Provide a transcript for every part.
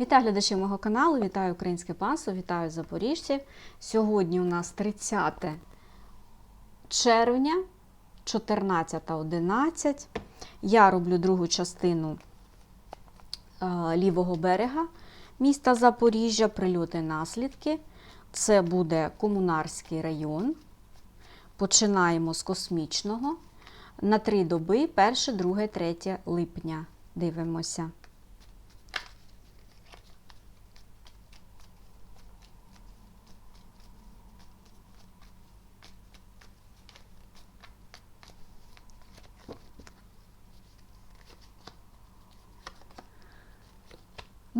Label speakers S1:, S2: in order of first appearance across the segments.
S1: Вітаю глядачів мого каналу, вітаю українське панство, вітаю запоріжців. Сьогодні у нас 30 червня, 14.11. Я роблю другу частину е, лівого берега міста Запоріжжя, прильоти наслідки. Це буде Комунарський район. Починаємо з космічного. На три доби 1, 2, 3 липня. Дивимося.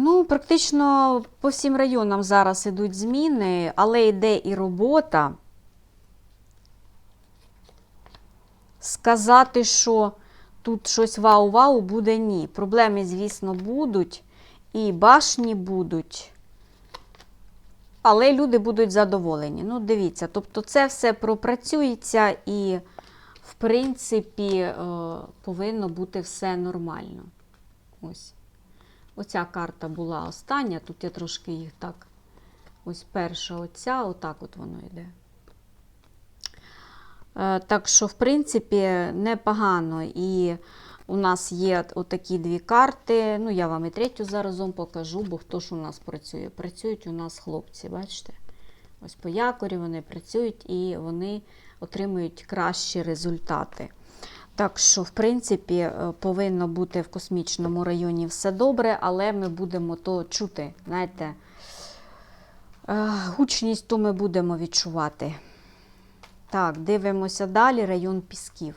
S1: Ну, практично по всім районам зараз ідуть зміни, але йде і робота. Сказати, що тут щось вау-вау буде ні. Проблеми, звісно, будуть, і башні будуть. Але люди будуть задоволені. Ну, дивіться, тобто це все пропрацюється і, в принципі, е, повинно бути все нормально. Ось. Оця карта була остання, тут я трошки їх так. Ось перша оця, отак от воно йде. Е, Так що, в принципі, непогано. І у нас є отакі дві карти. Ну, я вам і третю заразом покажу, бо хто ж у нас працює? Працюють у нас хлопці, бачите? Ось по якорі вони працюють і вони отримують кращі результати. Так що, в принципі, е, повинно бути в космічному районі все добре, але ми будемо то чути. Знаєте, е, гучність то ми будемо відчувати. Так, дивимося далі. Район Пісків.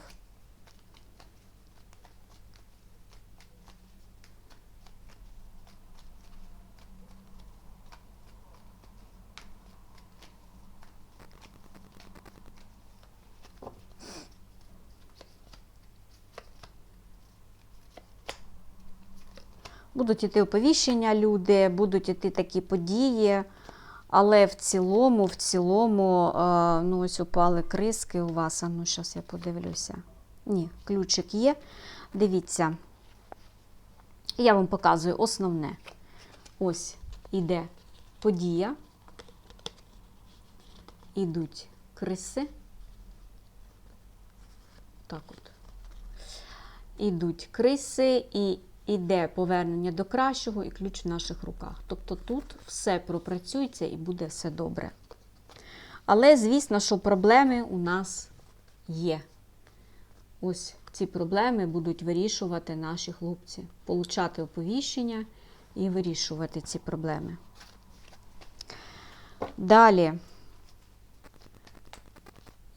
S1: Будуть іти оповіщення люди, будуть іти такі події. Але в цілому, в цілому, е, ну ось упали криски у вас. А ну, зараз я подивлюся. Ні, ключик є. Дивіться. Я вам показую основне. Ось іде подія. Ідуть криси. Так от. Ідуть криси і іде повернення до кращого і ключ в наших руках. Тобто тут все пропрацюється і буде все добре. Але, звісно, що проблеми у нас є. Ось ці проблеми будуть вирішувати наші хлопці. Получати оповіщення і вирішувати ці проблеми. Далі.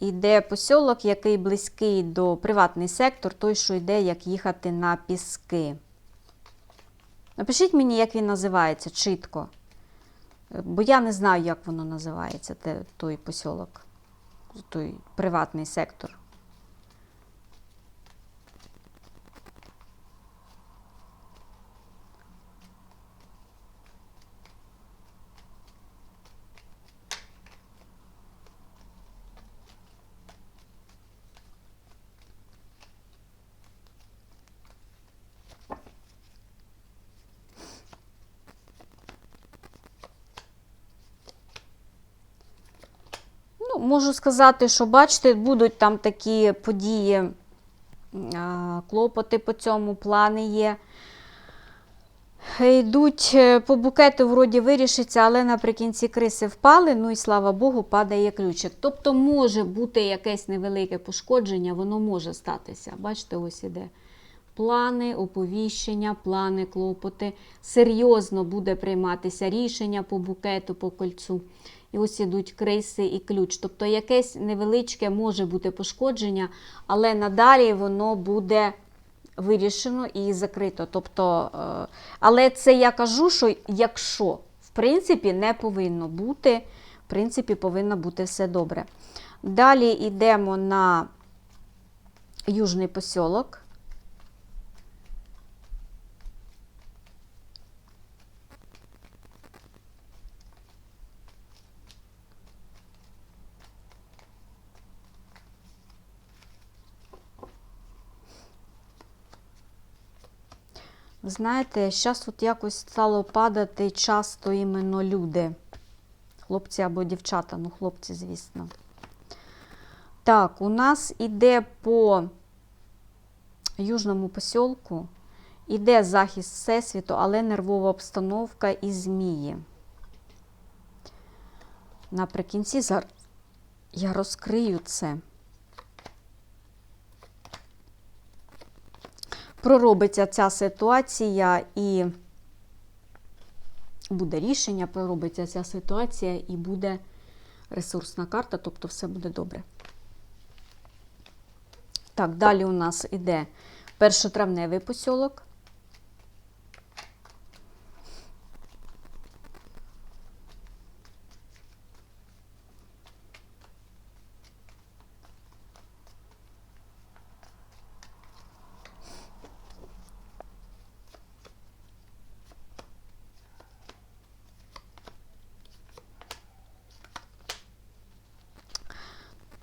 S1: Іде посілок, який близький до приватний сектор, той, що йде, як їхати на піски. Напишіть мені, як він називається чітко. Бо я не знаю, як воно називається, той посілок, той приватний сектор. Можу сказати, що бачите, будуть там такі події, клопоти по цьому, плани є. Йдуть е, по букету, вроді вирішиться, але наприкінці криси впали, ну і слава Богу, падає ключик. Тобто може бути якесь невелике пошкодження, воно може статися. Бачите, ось іде. Плани, оповіщення, плани, клопоти. Серйозно буде прийматися рішення по букету, по кольцу. І ось ідуть криси і ключ. Тобто якесь невеличке може бути пошкодження, але надалі воно буде вирішено і закрито. Тобто, е, але це я кажу, що якщо, в принципі, не повинно бути, в принципі, повинно бути все добре. Далі йдемо на Южний посілок. Знаєте, зараз от якось стало падати часто іменно люди. Хлопці або дівчата, ну хлопці, звісно. Так, у нас іде по южному посілку, іде захист Всесвіту, але нервова обстановка і змії. Наприкінці зараз я розкрию це. Проробиться ця ситуація і буде рішення, проробиться ця ситуація і буде ресурсна карта, тобто все буде добре. Так, далі у нас іде першотравневий посілок.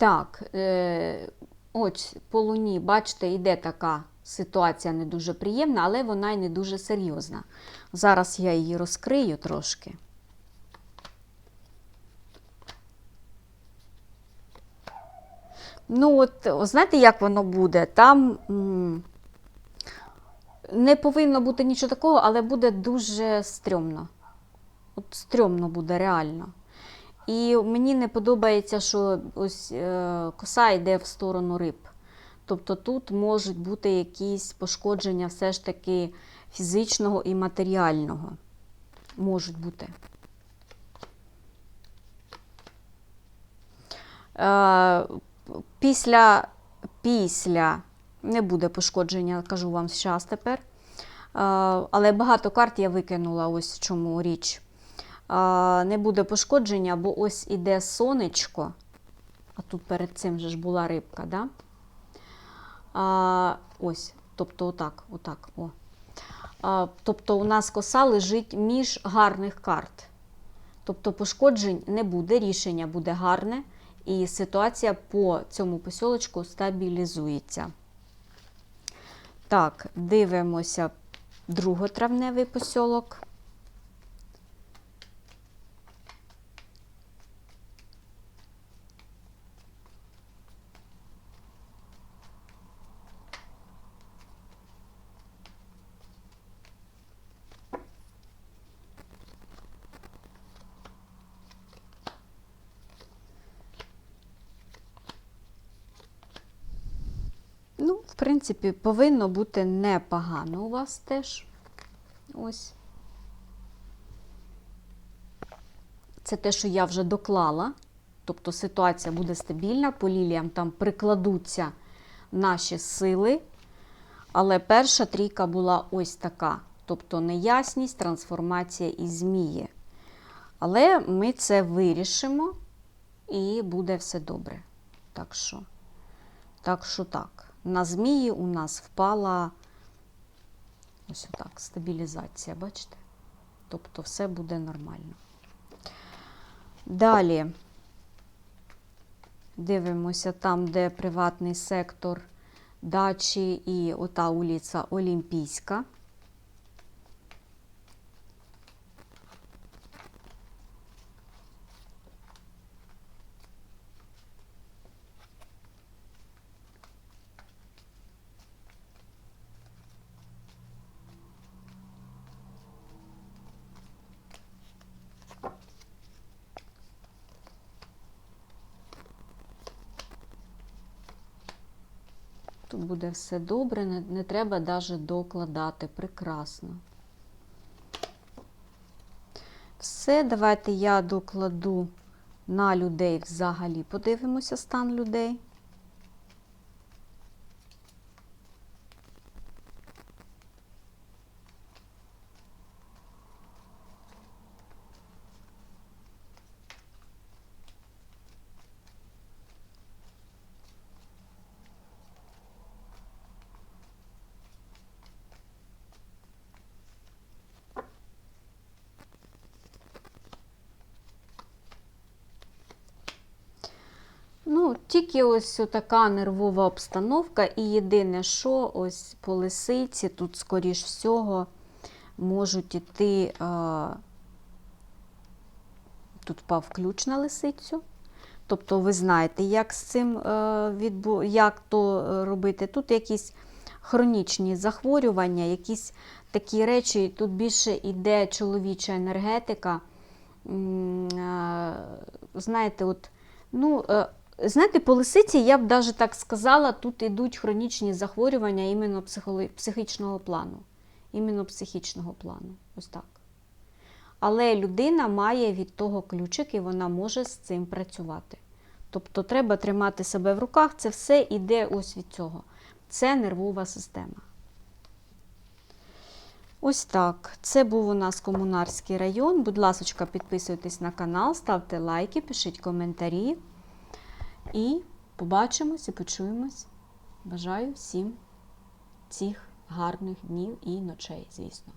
S1: Так, е, ось по луні, бачите, йде така ситуація не дуже приємна, але вона й не дуже серйозна. Зараз я її розкрию трошки. Ну, от, знаєте, як воно буде? Там м, не повинно бути нічого такого, але буде дуже стрьомно. От стрьомно буде реально. І мені не подобається, що ось е, коса йде в сторону риб. Тобто тут можуть бути якісь пошкодження все ж таки фізичного і матеріального. Можуть бути. Е, після, після не буде пошкодження, кажу вам зараз тепер. Е, але багато карт я викинула, ось в чому річ. Не буде пошкодження, бо ось іде сонечко, а тут перед цим же ж була рибка, да? А, ось, тобто отак, отак. О. А, тобто у нас коса лежить між гарних карт. Тобто пошкоджень не буде, рішення буде гарне, і ситуація по цьому посілочку стабілізується. Так, дивимося друготравневий посілок. Ну, в принципі, повинно бути непогано у вас теж. Ось. Це те, що я вже доклала. Тобто ситуація буде стабільна, по ліліям там прикладуться наші сили. Але перша трійка була ось така. Тобто неясність, трансформація і змії. Але ми це вирішимо і буде все добре. Так що, так що так. На змії у нас впала ось отак, стабілізація, бачите? Тобто все буде нормально. Далі дивимося там, де приватний сектор дачі і ота вулиця Олімпійська. Тут буде все добре, не, не треба навіть докладати. Прекрасно. Все, давайте я докладу на людей взагалі. Подивимося стан людей. Ну, тільки ось така нервова обстановка, і єдине, що ось по лисиці, тут, скоріш всього, можуть іти, е, тут впав ключ на лисицю. Тобто ви знаєте, як з цим е, відбу... як то е, робити. Тут якісь хронічні захворювання, якісь такі речі, тут більше йде чоловіча енергетика. Е, Знаєте, от, ну, знаєте, по лисиці я б навіть так сказала, тут йдуть хронічні захворювання іменно психічного плану. Іменно психічного плану. Ось так. Але людина має від того ключик і вона може з цим працювати. Тобто треба тримати себе в руках, це все йде ось від цього. Це нервова система. Ось так. Це був у нас комунарський район. Будь ласка, підписуйтесь на канал, ставте лайки, пишіть коментарі. І побачимось і почуємось. Бажаю всім цих гарних днів і ночей, звісно.